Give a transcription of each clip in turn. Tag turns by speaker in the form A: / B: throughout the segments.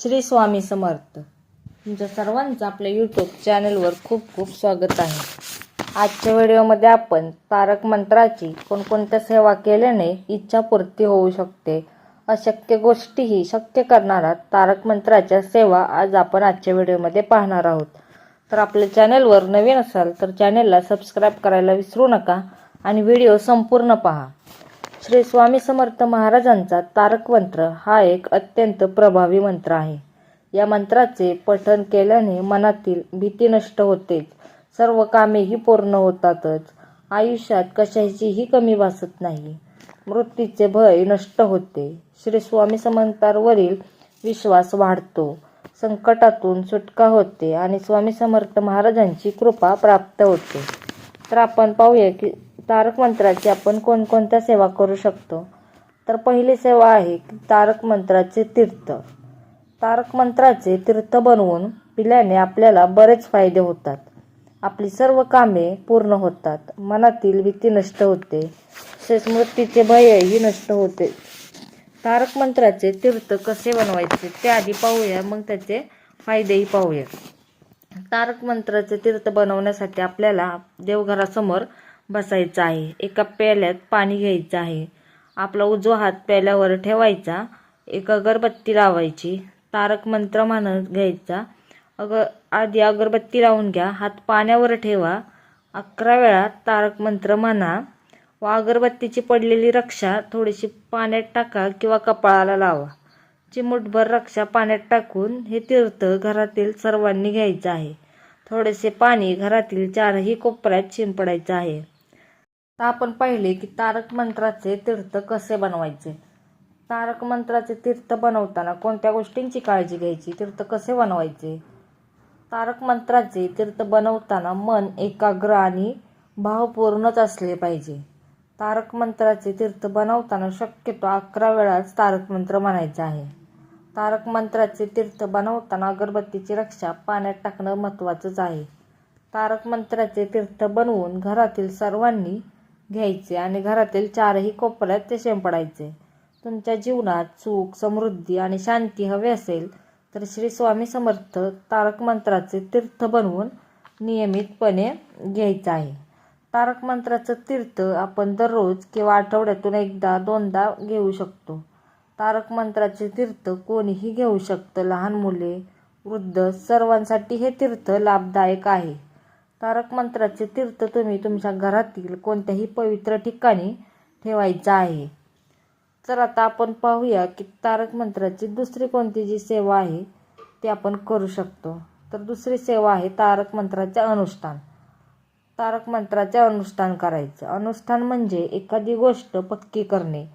A: श्री स्वामी समर्थ. तुमच्या सर्वांचं आपल्या यूट्यूब चॅनलवर खूप खूप स्वागत आहे. आजच्या व्हिडिओमध्ये आपण तारक मंत्राची कोणकोणत्या सेवा केल्याने इच्छापूर्ती होऊ शकते अशक्य गोष्टीही शक्य करणारा तारक मंत्राच्या सेवा आज आपण आजच्या व्हिडिओमध्ये पाहणार आहोत. तर आपल्या चॅनलवर नवीन असाल तर चॅनलला सबस्क्राईब करायला विसरू नका आणि व्हिडिओ संपूर्ण पहा. श्री स्वामी समर्थ महाराजांचा तारक मंत्र हा एक अत्यंत प्रभावी मंत्र आहे. या मंत्राचे पठण केल्याने मनातील भीती नष्ट होतेच. सर्व कामेही पूर्ण होतातच. आयुष्यात कशाचीही कमी भासत नाही. मृत्यूचे भय नष्ट होते. श्री स्वामी समर्थांवरील विश्वास वाढतो. संकटातून सुटका होते आणि स्वामी समर्थ महाराजांची कृपा प्राप्त होते. तर आपण पाहूया की तारक मंत्राची आपण कोणकोणत्या सेवा करू शकतो? तर पहिली सेवा आहे की तारक मंत्राचे तीर्थ. तारक मंत्राचे तीर्थ बनवून पिल्याने आपल्याला बरेच फायदे होतात. आपली सर्व कामे पूर्ण होतात. मनातील भीती नष्ट होते. स्मृतीचे भयही नष्ट होते. तारक मंत्राचे तीर्थ कसे बनवायचे ते आधी पाहूया मग त्याचे फायदेही पाहूया. तारक मंत्राचे तीर्थ बनवण्यासाठी आपल्याला देवघरासमोर बसायचं आहे. एका प्याल्यात पाणी घ्यायचं आहे. आपला उजवा हात प्याल्यावर ठेवायचा. एक अगरबत्ती लावायची. तारक मंत्र म्हणत घ्यायचा. अग आधी अगरबत्ती लावून घ्या. हात पाण्यावर ठेवा. अकरा वेळा तारक मंत्र म्हणा. व अगरबत्तीची पडलेली रक्षा थोडीशी पाण्यात टाका किंवा कपाळाला लावा. चिमूटभर रक्षा पाण्यात टाकून हे तीर्थ घरातील सर्वांनी घ्यायचं आहे. थोडेसे पाणी घरातील चारही कोपऱ्यात शिंपडायचं आहे. तर आपण पाहिले की तारक मंत्राचे तीर्थ कसे बनवायचे? तारक मंत्राचे तीर्थ बनवताना कोणत्या गोष्टींची काळजी घ्यायची? तीर्थ कसे बनवायचे? तारक मंत्राचे तीर्थ बनवताना मन एकाग्र आणि भावपूर्णच असले पाहिजे. तारक मंत्राचे तीर्थ बनवताना शक्यतो अकरा वेळाच तारक मंत्र म्हणायचे आहे. तारक मंत्राचे तीर्थ बनवताना अगरबत्तीची रक्षा पाण्यात टाकणं महत्त्वाचंच आहे. तारक मंत्राचे तीर्थ बनवून घरातील सर्वांनी घ्यायचे आणि घरातील चारही कोपऱ्यात ते शिंपडायचे. तुमच्या जीवनात सुख समृद्धी आणि शांती हवी असेल तर श्री स्वामी समर्थ तारक मंत्राचे तीर्थ बनवून नियमितपणे घ्यायचं आहे. तारक मंत्राचं तीर्थ आपण दररोज किंवा आठवड्यातून एकदा दोनदा घेऊ शकतो. तारक मंत्राचे तीर्थ कोणीही घेऊ शकतं. लहान मुले वृद्ध सर्वांसाठी हे तीर्थ लाभदायक आहे. तारक मंत्राचे तीर्थ तुम्ही तुमच्या घरातील कोणत्याही पवित्र ठिकाणी ठेवायचं आहे. तर आता आपण पाहूया की तारक मंत्राची दुसरी कोणती जी सेवा आहे ती आपण करू शकतो. तर दुसरी सेवा आहे तारक मंत्राचे अनुष्ठान. तारक मंत्राचे अनुष्ठान करायचं. अनुष्ठान म्हणजे एखादी गोष्ट पक्की करणे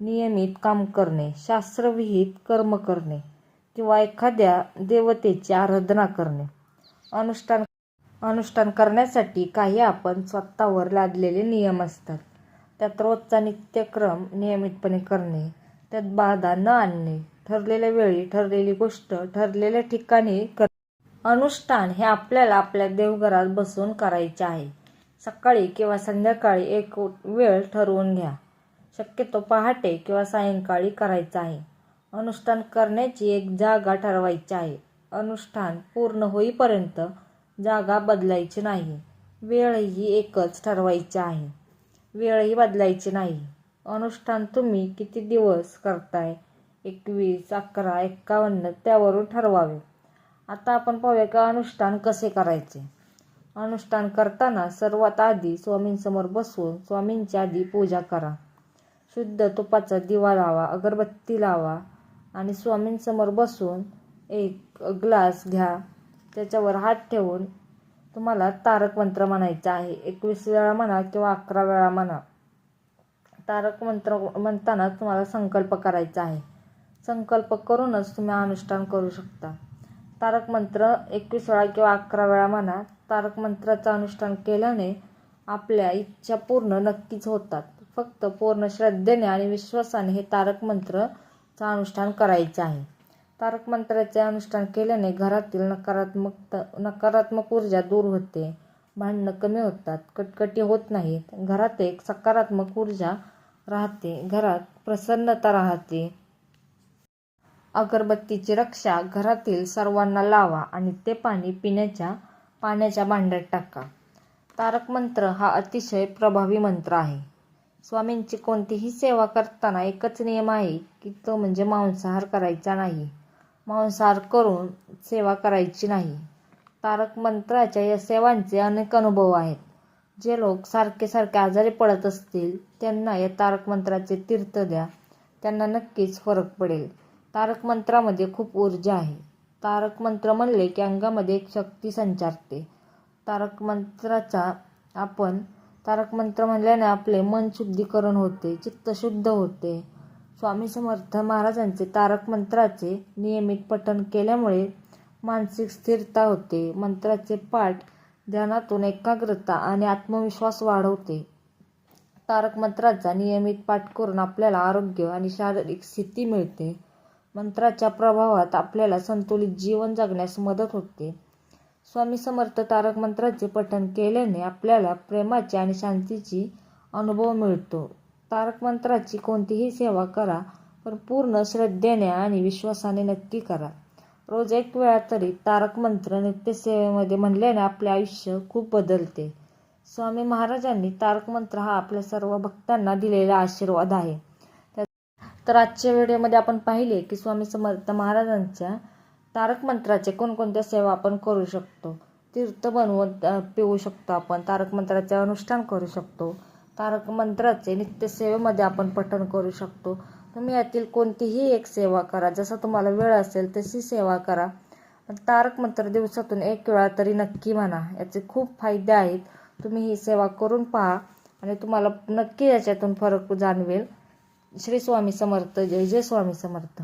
A: नियमित काम करणे शास्त्रविहित कर्म करणे किंवा एखाद्या देवतेची आराधना करणे. अनुष्ठान अनुष्ठान करण्यासाठी काही आपण स्वतःवर लादलेले नियम असतात. त्यात रोजचा नित्यक्रम नियमितपणे करणे त्यात बाधा न आणणे ठरलेल्या वेळी ठरलेली गोष्ट ठरलेल्या ठिकाणी कर. अनुष्ठान हे आपल्याला आपल्या देवघरात बसून करायचे आहे. सकाळी किंवा संध्याकाळी एक वेळ ठरवून घ्या. शक्यतो पहाटे किंवा सायंकाळी करायचं आहे. अनुष्ठान करण्याची एक जागा ठरवायची आहे. अनुष्ठान पूर्ण होईपर्यंत जागा बदलायची नाही. वेळही एकच ठरवायची आहे. वेळही बदलायची नाही. अनुष्ठान तुम्ही किती दिवस करताय? एकवीस अकरा एक्कावन्न त्यावरून ठरवावे. आता आपण पाहूया का अनुष्ठान कसे करायचे? अनुष्ठान करताना सर्वात आधी स्वामींसमोर बसून स्वामींची आधी पूजा करा. शुद्ध तुपाचा दिवा लावा अगरबत्ती लावा आणि स्वामींसमोर बसून एक ग्लास घ्या. त्याच्यावर हात ठेवून तुम्हाला तारक मंत्र म्हणायचं आहे. एकवीस वेळा म्हणा किंवा अकरा वेळा म्हणा. तारक मंत्र म्हणताना तुम्हाला संकल्प करायचा आहे. संकल्प करूनच तुम्ही अनुष्ठान करू शकता. तारक मंत्र एकवीस वेळा किंवा अकरा वेळा म्हणा तारक मंत्राचं अनुष्ठान केल्याने आपल्या इच्छा पूर्ण नक्कीच होतात. फक्त पूर्ण श्रद्धेने आणि विश्वासाने हे तारक मंत्रचं अनुष्ठान करायचं आहे. तारक मंत्राचे अनुष्ठान केल्याने घरातील नकारात्मक नकारात्मक ऊर्जा दूर होते. भांडणं कमी होतात कटकटी होत नाहीत. घरात एक सकारात्मक ऊर्जा राहते. घरात प्रसन्नता राहते. अगरबत्तीची रक्षा घरातील सर्वांना लावा आणि ते पाणी पिण्याच्या पाण्याच्या भांड्यात टाका. तारक मंत्र हा अतिशय प्रभावी मंत्र आहे. स्वामींची कोणतीही सेवा करताना एकच नियम आहे की तो म्हणजे मांसाहार करायचा नाही. मांसाहार करून सेवा करायची नाही. तारक मंत्राच्या या सेवांचे अनेक अनुभव आहेत. जे लोक सारखे सारखे आजारी पडत असतील त्यांना या तारक मंत्राचे तीर्थ द्या. त्यांना नक्कीच फरक पडेल. तारक मंत्रामध्ये खूप ऊर्जा आहे. तारक मंत्र म्हणले की अंगामध्ये एक शक्ती संचारते. तारक मंत्राचा आपण तारक मंत्र म्हणल्याने आपले मन शुद्धीकरण होते चित्त शुद्ध होते. स्वामी समर्थ महाराजांचे तारक मंत्राचे नियमित पठण केल्यामुळे मानसिक स्थिरता होते. मंत्राचे पाठ ध्यानातून एकाग्रता आणि आत्मविश्वास वाढवते. तारक मंत्राचा नियमित पाठ करून आपल्याला आरोग्य आणि शारीरिक स्थिती मिळते. मंत्राच्या प्रभावात आपल्याला संतुलित जीवन जगण्यास मदत होते. स्वामी समर्थ तारक मंत्राचे पठण केल्याने आपल्याला प्रेमाची आणि शांतीची अनुभव मिळतो. तारक मंत्राची कोणतीही सेवा करा पण पूर्ण श्रद्धेने आणि विश्वासाने नक्की करा. रोज एक वेळा तरी तारक मंत्र नित्यसेवेमध्ये म्हणल्याने आपले आयुष्य खूप बदलते. स्वामी महाराजांनी तारक मंत्र हा आपल्या सर्व भक्तांना दिलेला आशीर्वाद आहे. तर आजच्या व्हिडिओमध्ये आपण पाहिले की स्वामी समर्थ महाराजांच्या तारक मंत्राचे कोणकोणत्या सेवा आपण करू शकतो. तीर्थ बनवून पिऊ शकतो आपण तारक मंत्राचे अनुष्ठान करू शकतो. तारक मंत्राचे नित्यसेवेमध्ये आपण पठण करू शकतो. तुम्ही यातील कोणतीही एक सेवा करा. जसं तुम्हाला वेळ असेल तशी सेवा करा. तारक मंत्र दिवसातून एक वेळा तरी नक्की म्हणा. याचे खूप फायदे आहेत. तुम्ही ही सेवा करून पहा आणि तुम्हाला नक्की याच्यातून फरक जाणवेल. श्री स्वामी समर्थ. जय जय स्वामी समर्थ.